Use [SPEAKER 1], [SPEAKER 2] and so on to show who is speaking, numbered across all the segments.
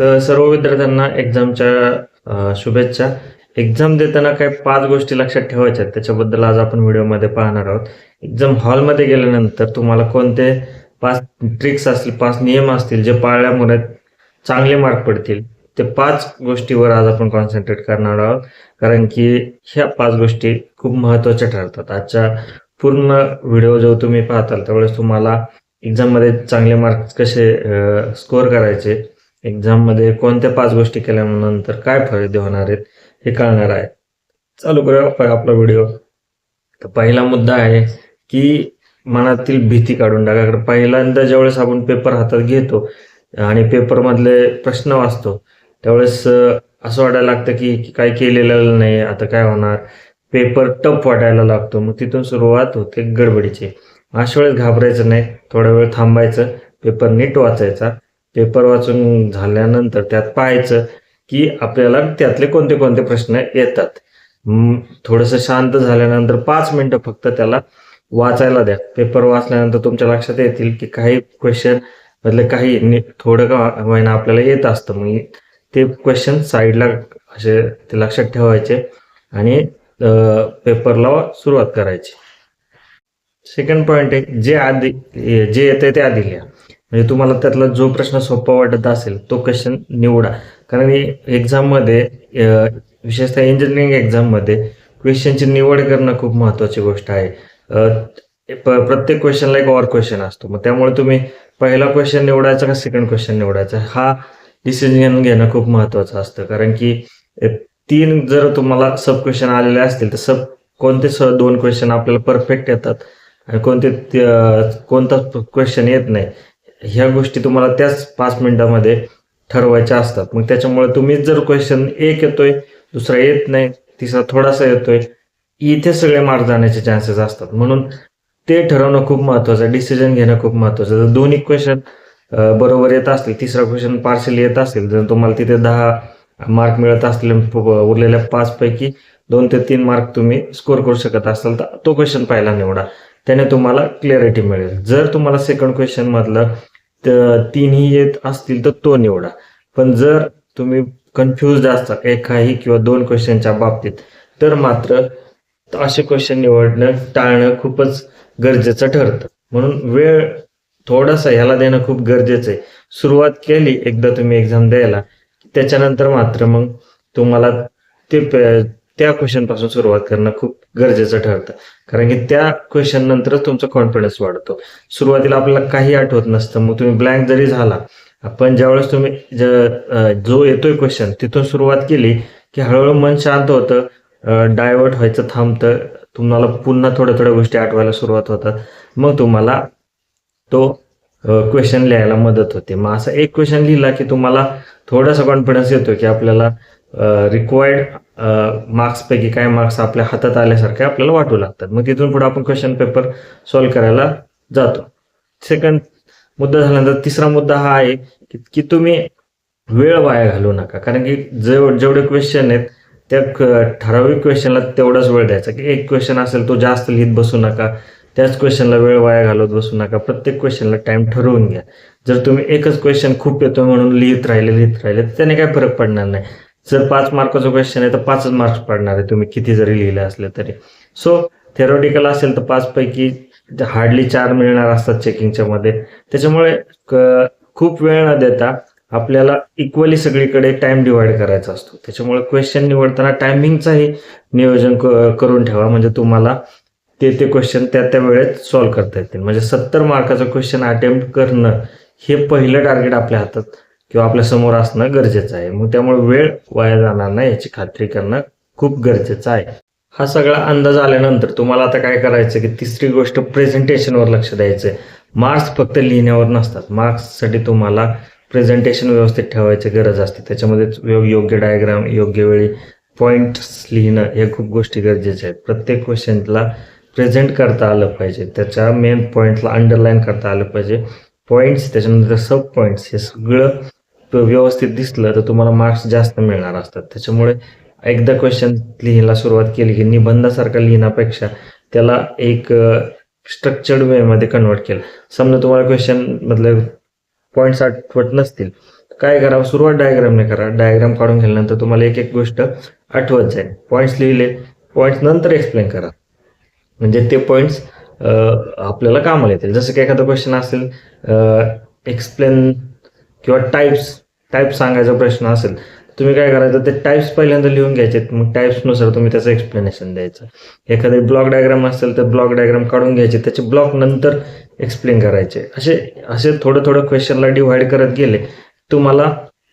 [SPEAKER 1] तर सर्व विद्यार्थ्यांना एक्झामच्या शुभेच्छा. एक्झाम देताना काही पाच गोष्टी लक्षात ठेवायच्या आहेत. त्याच्याबद्दल आज आपण व्हिडिओमध्ये पाहणार आहोत. एक्झाम हॉलमध्ये गेल्यानंतर तुम्हाला कोणते पाच ट्रिक्स असतील पाच नियम असतील जे पाळल्यामुळे चांगले मार्क पडतील ते पाच गोष्टीवर आज आपण कॉन्सन्ट्रेट करणार आहोत. कारण की ह्या पाच गोष्टी खूप महत्त्वाच्या ठरतात. आजच्या पूर्ण व्हिडिओ जो तुम्ही पाहताल त्यावेळेस तुम्हाला एक्झाममध्ये चांगले मार्क्स कसे स्कोअर करायचे एक्झाममध्ये कोणत्या पाच गोष्टी केल्यानंतर काय फायदे होणार आहेत हे कळणार आहे. चालू करूया आपला व्हिडिओ तर पहिला मुद्दा आहे की मनातील भीती काढून टाका. कारण पहिल्यांदा ज्यावेळेस आपण पेपर हातात घेतो आणि पेपरमधले प्रश्न वाचतो त्यावेळेस असं वाटायला लागतं की काय केलेलं नाही आता काय होणार? पेपर टफ वाटायला लागतो. मग तिथून सुरुवात होते गडबडीची. अशा वेळेस घाबरायचं नाही. थोडा वेळ थांबायचं. पेपर नीट वाचायचा. पेपर वाचून झाल्यानंतर त्यात पाहायचं की आपल्याला त्यातले कोणते कोणते प्रश्न येतात. थोडंसं शांत झाल्यानंतर पाच मिनिटं फक्त त्याला वाचायला द्या. पेपर वाचल्यानंतर तुमच्या लक्षात येतील की काही क्वेश्चन मधले काही थोडं का महिना आपल्याला येत असतं. मग ते क्वेश्चन साईडला असे ते लक्षात ठेवायचे आणि अं, पेपरला सुरुवात करायची. सेकंड पॉईंट आहे जे आधी जे येते ते आधी लिहा. म्हणजे तुम्हाला त्यातला जो प्रश्न सोपा वाटत असेल तो क्वेश्चन निवडा. कारण एक्झाममध्ये विशेषतः इंजिनिअरिंग एक्झाममध्ये क्वेश्चनची निवड करणं खूप महत्त्वाची गोष्ट आहे. प- प्रत्येक क्वेश्चनला एक ऑर क्वेश्चन असतो. मग त्यामुळे तुम्ही पहिला क्वेश्चन निवडायचा का सेकंड क्वेश्चन निवडायचा? हा डिसिजन घेणं खूप महत्त्वाचं असतं. कारण की तीन जर तुम्हाला सब क्वेश्चन आलेले असतील तर सब कोणते स दोन क्वेश्चन आपल्याला परफेक्ट येतात. आणि कोणते कोणता कोणताच क्वेश्चन येत नाही. ह्या गोष्टी तुम्हाला त्याच पाच मिनिटामध्ये ठरवायच्या असतात. मग त्याच्यामुळे तुम्ही जर क्वेश्चन एक येतोय दुसरा येत नाही तिसरा थोडासा येतोय इथे सगळे मार्क जाण्याचे चान्सेस असतात. म्हणून ते ठरवणं खूप महत्वाचं आहे. डिसिजन घेणं खूप महत्वाचं जर दोन्ही क्वेश्चन बरोबर येत असतील तिसरा क्वेश्चन पार्सल येत असेल जर तुम्हाला तिथे दहा मार्क मिळत असले उरलेल्या पाच पैकी दोन ते तीन मार्क तुम्ही स्कोर करू शकत असाल तर तो क्वेश्चन पहिला निवडा. त्याने तुम्हाला क्लॅरिटी मिळेल. जर तुम्हाला सेकंड क्वेश्चन मधलं तीनही येत असतील तर तो निवडा. पण जर तुम्ही कन्फ्युज असता एकाही किंवा दोन क्वेश्चनच्या बाबतीत तर मात्र असे क्वेश्चन निवडणं टाळणं खूपच गरजेचं ठरतं. म्हणून वेळ थोडासा ह्याला देणं खूप गरजेचं आहे. सुरुवात केली एकदा तुम्ही एक्झाम द्यायला त्याच्यानंतर मात्र मग तुम्हाला ते त्या क्वेश्चनपासून सुरुवात करणं खूप गरजेचं ठरतं. कारण की त्या क्वेश्चन नंतरच तुमचा कॉन्फिडन्स वाढतो. सुरुवातीला आपल्याला काही आठवत नसतं. मग तुम्ही ब्लँक जरी झाला पण ज्यावेळेस तुम्ही जो येतोय क्वेश्चन तिथून सुरुवात केली की हळूहळू मन शांत होतं. डायव्हर्ट व्हायचं थांबतं. तुम्हाला पुन्हा थोड्या थोड्या गोष्टी आठवायला सुरुवात होतात. मग तुम्हाला तो क्वेश्चन लिहायला मदत होते. मग असा एक क्वेश्चन लिहिला की तुम्हाला थोडासा कॉन्फिडन्स येतो की आपल्याला रिक्वायर्ड मार्क्सपैकी काय मार्क्स आपल्या हातात आल्यासारखे आपल्याला वाटू लागतात. मग तिथून पुढे आपण क्वेश्चन पेपर सॉल्व्ह करायला जातो. सेकंड मुद्दा झाल्यानंतर तिसरा मुद्दा हा आहे की की तुम्ही वेळ वाया घालवू नका. कारण की जेव जेवढे क्वेश्चन आहेत त्या ठराविक क्वेश्चनला तेवढाच वेळ द्यायचा. की एक क्वेश्चन असेल तो जास्त लिहित बसू नका त्याच क्वेश्चनला वेळ वाया घालवत बसू नका. प्रत्येक क्वेश्चनला टाइम ठरवून घ्या. जर तुम्ही एकच क्वेश्चन खूप येतो म्हणून लिहित राहिले लिहित राहिले तर त्याने काय फरक पडणार नाही. जर पाच मार्काचा क्वेश्चन आहे तर पाचच मार्क्स पडणार आहे. तुम्ही किती जरी लिहिले असले तरी. सो थेरोटिकल असेल तर पाच पैकी हार्डली चार मिळणार असतात चेकिंगच्या मध्ये. त्याच्यामुळे खूप वेळ न देता आपल्याला इक्वली सगळीकडे टाइम डिवाइड करायचा असतो. त्याच्यामुळे क्वेश्चन निवडताना टायमिंगचाही नियोजन करून ठेवा. म्हणजे तुम्हाला ते ते क्वेश्चन त्या त्या वेळेत सॉल्व्ह करता येतील. म्हणजे सत्तर मार्काचं क्वेश्चन अटेम्प्ट करणं हे पहिलं टार्गेट आपल्या हातात किंवा आपल्यासमोर असणं गरजेचं आहे. मग त्यामुळे वेळ वाया जाणार नाही याची खात्री करणं खूप गरजेचं आहे. हा सगळा अंदाज आल्यानंतर तुम्हाला आता काय करायचं की तिसरी गोष्ट प्रेझेंटेशनवर लक्ष द्यायचं आहे मार्क्स फक्त लिहिण्यावर नसतात. मार्क्ससाठी तुम्हाला प्रेझेंटेशन व्यवस्थित ठेवायची गरज असते. त्याच्यामध्ये योग्य डायग्राम योग्य वेळी पॉईंट्स लिहिणं हे खूप गोष्टी गरजेच्या आहेत. प्रत्येक क्वेश्चनला प्रेझेंट करता आलं पाहिजे. त्याच्या मेन पॉईंटला अंडरलाईन करता आलं पाहिजे. पॉईंट्स त्याच्यानंतर सब पॉईंट्स हे सगळं व्यवस्थित दिसलं तर तुम्हाला मार्क्स जास्त मिळणार असतात. त्याच्यामुळे एकदा क्वेश्चन लिहायला सुरुवात केली की निबंधासारखा लिहिण्यापेक्षा त्याला एक स्ट्रक्चर्ड वेमध्ये कन्वर्ट केलं. समजा तुम्हाला क्वेश्चन मधले पॉईंट्स आठवत नसतील काय करा? सुरुवात डायग्रामने करा. डायग्राम काढून घेतल्यानंतर तुम्हाला एक एक गोष्ट आठवत जाईल. पॉईंट्स लिहिले पॉईंट्स नंतर एक्सप्लेन करा. म्हणजे ते पॉईंट्स आपल्याला कामाला येतील. जसं की एखादा क्वेश्चन असेल एक्सप्लेन किंवा टाईप्स टाईप सांगायचा प्रश्न असेल तुम्ही काय करायचं ते टाईप्स पहिल्यांदा लिहून घ्यायचे मग टाईप्सनुसार तुम्ही त्याचं एक्सप्लेनेशन द्यायचं. एखादे ब्लॉक डायग्राम असेल तर ब्लॉक डायग्राम काढून घ्यायचे. त्याचे ब्लॉक नंतर एक्सप्लेन करायचे. असे असे थोडं थोडं क्वेश्चनला डिव्हाइड करत गेले. तुम्हाला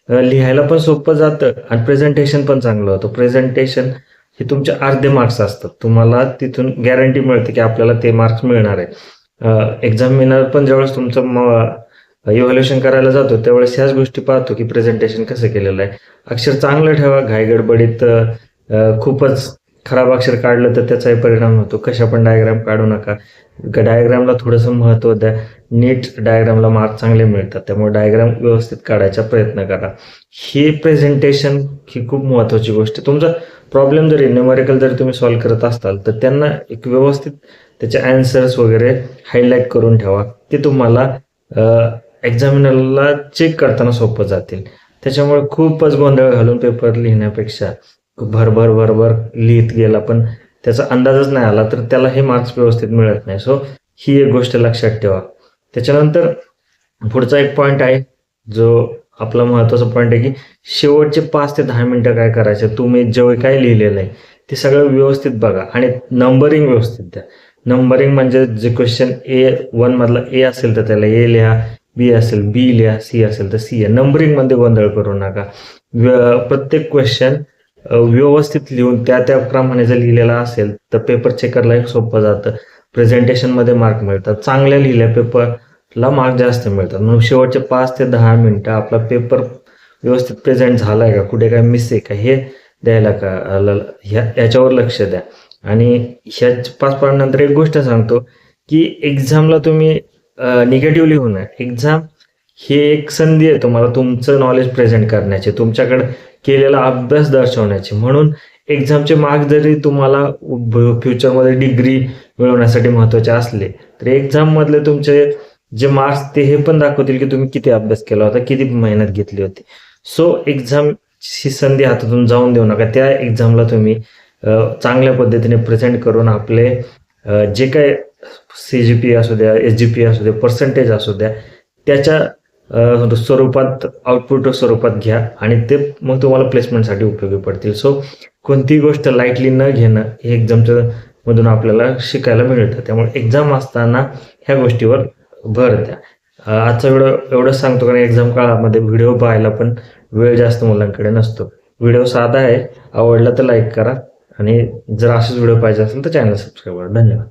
[SPEAKER 1] लिहायला पण सोपं जातं आणि प्रेझेंटेशन पण चांगलं होतं. प्रेझेंटेशन हे तुमचे अर्धे मार्क्स असतात. तुम्हाला तिथून गॅरंटी मिळते की आपल्याला ते मार्क्स मिळणार आहे. एक्झामिनर पण ज्यावेळेस तुमचं इव्हॅल्युएशन करायला जातो त्यावेळेस ह्याच गोष्टी पाहतो की प्रेझेंटेशन कसं केलेलं आहे. अक्षर चांगलं ठेवा घाईगडबडीत खूपच खराब अक्षर काढलं तर त्याचाही परिणाम होतो. कशा पण डायग्राम काढू नका. डायग्रामला थोडंसं महत्त्व द्या. नीट डायग्रामला मार्क चांगले मिळतात. त्यामुळे डायग्राम व्यवस्थित काढायचा प्रयत्न करा. ही प्रेझेंटेशन ही खूप महत्त्वाची गोष्ट आहे. तुमचा प्रॉब्लेम जरी न्यूमरिकल जरी तुम्ही सॉल्व्ह करत असाल तर त्यांना एक व्यवस्थित त्याचे अँसर्स वगैरे हायलाईट करून ठेवा. ते तुम्हाला एक्झामिनरला चेक करताना सोपं जातील. त्याच्यामुळे खूपच गोंधळ घालून पेपर लिहिण्यापेक्षा भरभर भरभर लिहित गेला पण त्याचा अंदाजच नाही आला तर त्याला हे मार्क्स व्यवस्थित मिळत नाही. सो ही एक गोष्ट लक्षात ठेवा. त्याच्यानंतर पुढचा एक पॉईंट आहे जो आपला महत्त्वाचा पॉईंट आहे की शेवटचे पाच ते दहा मिनिटं काय करायचे तुम्ही जेव्हा काय लिहिलेलं आहे ते सगळं व्यवस्थित बघा आणि नंबरिंग व्यवस्थित द्या. नंबरिंग म्हणजे जे क्वेश्चन ए वन मधला ए असेल तर त्याला ए लिहा बी असेल बी लिहा सी असेल तर सी नंबरिंगमध्ये गोंधळ करू नका. व्य- प्रत्येक क्वेश्चन व्यवस्थित लिहून त्या त्या क्रमाने जर लिहिलेला असेल तर पेपर चेकरला एक सोपं जातं. प्रेझेंटेशनमध्ये मार्क मिळतात. चांगल्या लिहिल्या पेपरला मार्क जास्त मिळतात. म्हणून शेवटचे पाच ते दहा मिनिटं आपला पेपर व्यवस्थित प्रेझेंट झालाय का? कुठे काय मिस आहे का? हे द्यायला का? ल- ह्या याच्यावर लक्ष द्या. आणि ह्या पाच पॉईंट नंतर एक गोष्ट सांगतो की एक्झामला तुम्ही निगेटिव्हली होणार एक्झाम हे एक संधी आहे तुम्हाला तुमचं नॉलेज प्रेझेंट करण्याची तुमच्याकडे केलेला अभ्यास दर्शवण्याची. म्हणून एक्झामचे मार्क्स जरी तुम्हाला फ्युचरमध्ये डिग्री मिळवण्यासाठी महत्त्वाचे असले तरी एक्झाममधले तुमचे जे मार्क्स ते हे पण दाखवतील की तुम्ही किती अभ्यास केला होता किती मेहनत घेतली होती. सो एक्झामची संधी हातातून जाऊन देऊ नका. त्या एक्झामला तुम्ही चांगल्या पद्धतीने प्रेझेंट करून आपले जे काय सी जी पी असू द्या एस जी पी असू द्या पर्सेंटेज असू द्या त्याच्या म्हणजे स्वरूपात आउटपुट स्वरूपात घ्या आणि ते मग तुम्हाला प्लेसमेंटसाठी उपयोगी पडतील. सो कोणतीही गोष्ट लाईटली न घेणं हे एक्झामच्या मधून आपल्याला शिकायला मिळतं. त्यामुळे एक्झाम असताना ह्या गोष्टीवर भर द्या. आजचा व्हिडिओ एवढंच सांगतो कारण एक्झाम काळामध्ये व्हिडिओ पाहायला पण वेळ जास्त मुलांकडे नसतो. व्हिडिओ साधा आहे. आवडला तर लाईक करा. आणि जर असेच व्हिडिओ पाहिजे असेल तर चॅनल सबस्क्राईब करा. धन्यवाद.